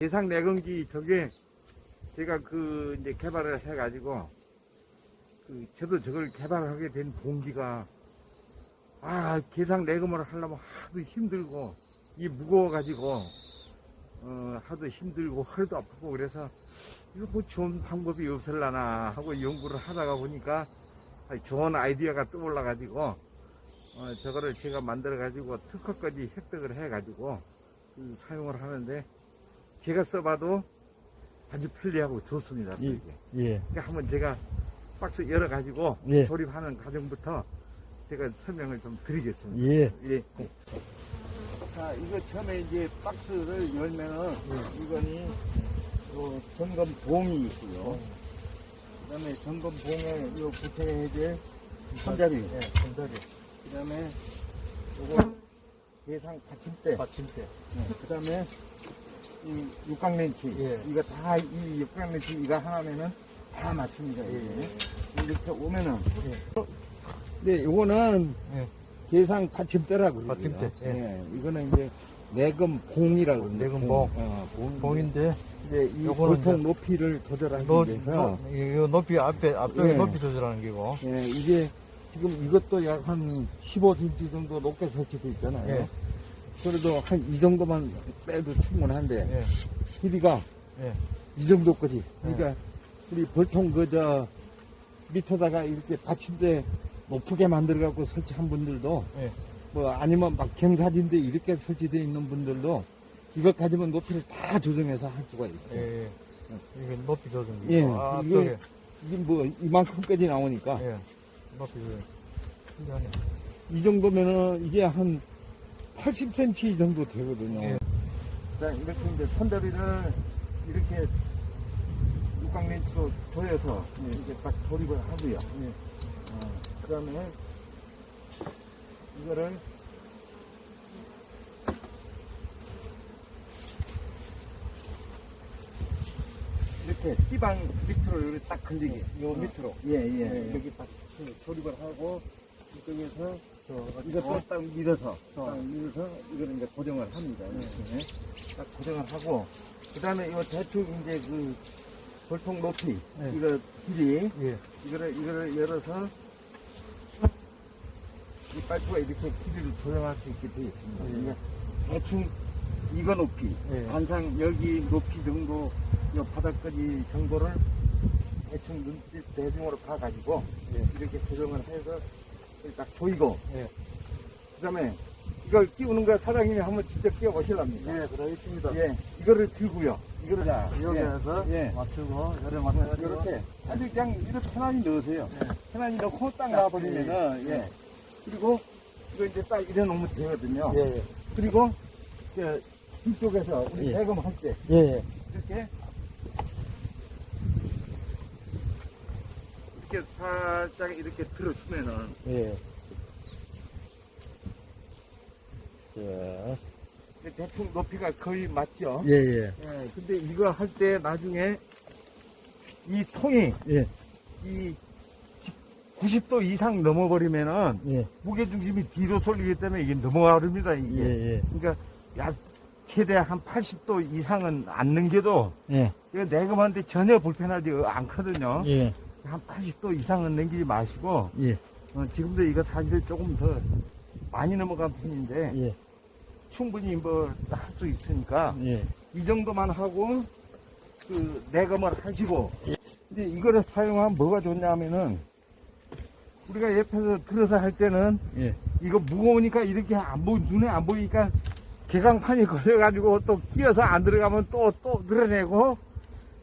예상 내건기 저게 제가 그 이제 개발을 해가지고 그 저도 저걸 개발하게 된 동기가 아 계상 내금을 하려면 하도 힘들고 이 무거워가지고 어 하도 힘들고 허리도 아프고 그래서 이거 뭐 좋은 방법이 없을라나 하고 연구를 하다가 보니까 좋은 아이디어가 떠올라가지고 어 저거를 제가 만들어가지고 특허까지 획득을 해가지고 그 사용을 하는데 제가 써봐도 아주 편리하고 좋습니다. 예. 이게. 예. 그러니까 한번 제가 박스 열어가지고 예. 조립하는 과정부터 제가 설명을 좀 드리겠습니다. 예. 예. 자, 이거 처음에 이제 박스를 열면은 이거니 요 점검 봉이 있고요. 그다음에 점검 봉에 요 붙여야 될 손잡이. 예, 손잡이. 그다음에 요거 대상 받침대. 받침대. 그 다음에 이 육각렌치 예. 이거 다 이 육각렌치 이거 하나면은 다 맞춥니다 이게 이렇게 오면은 네 요거는 예. 계상 받침대라고 받침대. 예. 예, 이거는 이제 내금 봉이라고 그럽니다. 내금 봉. 봉. 어, 봉. 봉인데, 이제 이 요거는 보통 높이를 조절하기 노, 위해서 노, 이거 높이, 앞에, 앞쪽에 예. 높이 조절하는 기고. 예, 이게 지금 이것도 약 한 15cm 정도 높게 설치되어 있잖아요. 예. 그래도 한 이 정도만 빼도 충분한데 예. 길이가 예. 이 정도까지. 그러니까 우리 보통 그저 밑에다가 이렇게 받침대 높게 만들어 갖고 설치한 분들도 예. 뭐 아니면 막 경사진데 이렇게 설치되어 있는 분들도 이것 가지면 높이를 다 조정해서 할 수가 있어요. 예. 예. 이게 높이 조절기. 예, 아, 이게- 앞쪽에. 이게 뭐 이만큼까지 나오니까 예. 높이. 신기하네. 이 정도면은 이게 한 80cm 정도 되거든요. 예. 자, 이렇게 이제 손잡이를 이렇게 육각렌치로 조여서 이렇게 딱 조립을 하고요. 어, 그 다음에 이거를 이렇게 띠방 밑으로 이렇게 딱 걸리게. 요 밑으로. 예, 예. 이렇게 딱 조립을 하고 이쪽에서 이것도 딱 밀어서 딱 밀어서 이거를 이제 고정을 합니다. 이렇게 딱 고정을 하고 그 다음에 이거 대충 이제 그 볼통 높이 네. 이거 길이 예. 이거를 이거를 열어서 이 파이프가 이렇게 길이를 조정할 수 있게 되어 있습니다. 예. 그러니까 대충 이거 높이 예. 항상 여기 높이 정도 이 바닥까지 정도를 대충 눈빛 대중으로 봐가지고 예. 이렇게 조정을 해서 딱 조이고 예. 그다음에 이걸 끼우는 거 사장님이 한번 직접 끼워 보실랍니다. 예, 들어있습니다. 예, 이거를 들고요. 이거를 자 여기에서 예, 예. 맞추고, 열에 맞춰가지고. 이렇게 아주 그냥 이렇게 편안히 넣으세요. 편안히 넣고 딱 놔버리면은 예. 그리고 이거 이제 딱 이래 놓으면 되거든요. 예, 예. 그리고 저 뒤쪽에서 우리 예. 대금할 때 예, 예. 이렇게 살짝 이렇게 들어주면은 예. 자. 대충 높이가 거의 맞죠. 예, 예. 예, 근데 이거 할 때 나중에 이 통이 예. 이 90도 이상 넘어버리면은 예. 무게 중심이 뒤로 쏠리기 때문에 이게 넘어가릅니다, 이게. 예, 예. 그러니까 약 최대 한 80도 이상은 안 넘겨도 예. 이거 내금하는데 전혀 불편하지 않거든요. 예. 한 80도 이상은 넘기지 마시고 예. 어, 지금도 이거 사실 조금 더 많이 넘어간 편인데 예. 충분히 뭐 할 수 있으니까 예. 이 정도만 하고 그 내검을 하시고 근데 이거를 사용하면 뭐가 좋냐면은 우리가 옆에서 들어서 할 때는 예. 이거 무거우니까 이렇게 안 보, 눈에 안 보이니까 개강판이 걸려가지고 또 끼어서 안 들어가면 또, 또 늘어내고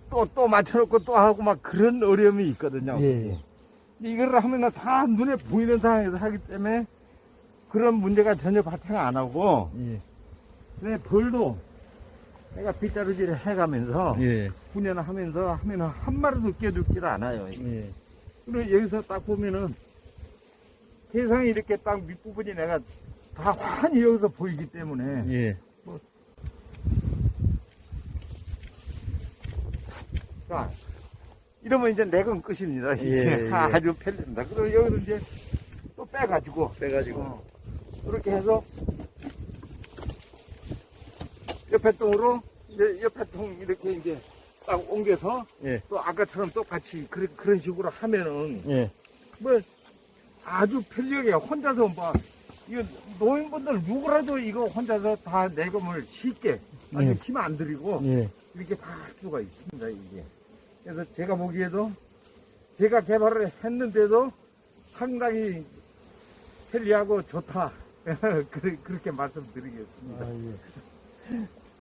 또, 또 맞춰놓고 또 하고 막 그런 어려움이 있거든요. 예, 이거를 하면은 다 눈에 보이는 상황에서 하기 때문에 그런 문제가 전혀 발생 안 하고 예. 내 벌도 내가 빗자루질을 해가면서 예. 훈련하면서 하면은 한 마리도 끼어죽질 않아요. 예. 그리고 여기서 딱 보면은 세상이 이렇게 딱 밑부분이 내가 다 환히 여기서 보이기 때문에 예. 자, 이러면 이제 내건 끝입니다. 예, 예. 아주 편립니다. 그리고 여기서 이제 또 빼가지고 빼가지고. 어, 이렇게 해서 옆에 통으로 이제 옆에 통 이렇게 이제 딱 옮겨서 예. 또 아까처럼 똑같이 그런, 그런 식으로 하면은 예. 뭐 아주 편리하게 혼자서 뭐 이거 노인분들 누구라도 이거 혼자서 다 내금을 쉽게 아주 예. 힘안 들이고 예. 이렇게 다 할 수가 있습니다 이게 그래서 제가 보기에도 제가 개발을 했는데도 상당히 편리하고 좋다 그렇게 말씀드리겠습니다 아, 예.